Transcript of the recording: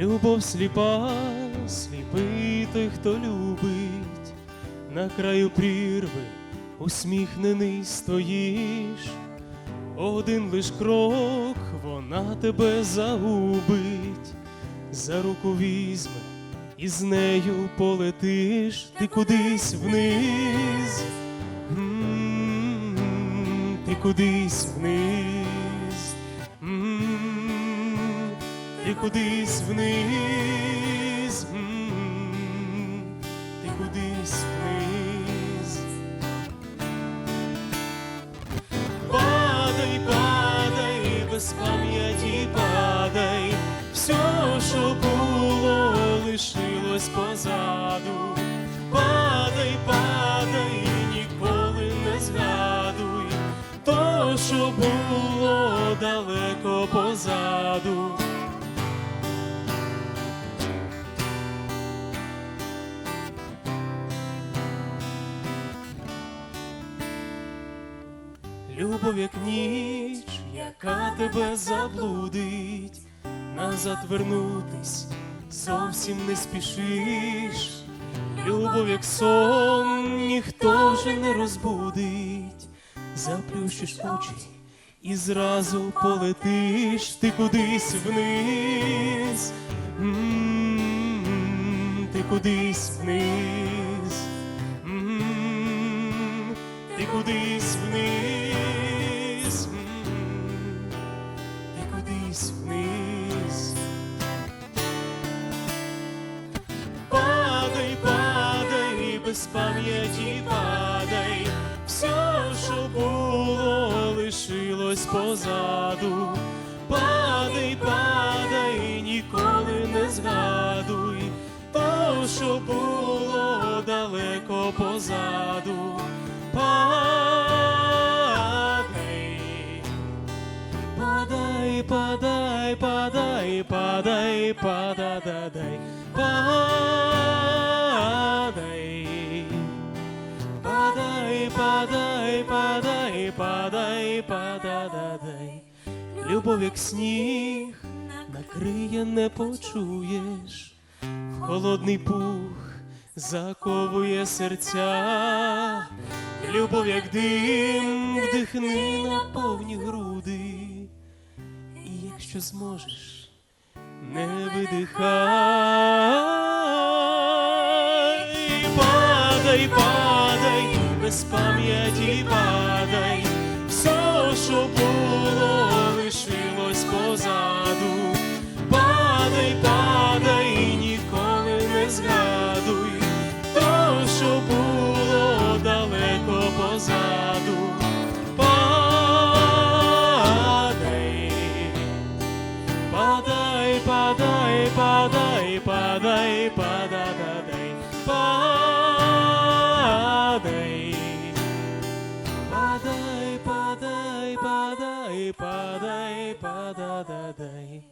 Любов сліпа, сліпий той, хто любить, на краю прірви усміхнений стоїш, один лиш крок, вона тебе загубить, за руку візьме і з нею полетиш. Ти кудись вниз, М, ти кудись вниз. Ти кудись вниз, ти кудись вниз. Падай, падай, без пам'яті падай, все, що було, лишилось позаду. Падай, падай, ніколи не згадуй, то, що було далеко позаду. Любов, як ніч, яка тебе заблудить, назад вернутись зовсім не спішиш. Любов, як сон, ніхто вже не розбудить, заплющиш очі і зразу полетиш ти кудись вниз, М, ти кудись вниз. М, ти кудись вниз, без пам'яті падай, все, що було, лишилось позаду. Падай, падай, ніколи не згадуй, то, що було далеко позаду. Падай, падай, падай, падай, падай, падададай, падай. Падай, падай, падай, падай. Любов, як сніг, накриє, не почуєш, в холодний пух заковує серця. Любов, як дим, вдихни на повні груди, і якщо зможеш, не видихай, падай, падай, без пам'яті падай, все, що було, лишилось позаду. Падай, падай, ніколи не згадуй, то, що було далеко позаду. Падай, Падай, падай, падай, падай, падададай, падай. padai, padai, padai, padai, padai, padai.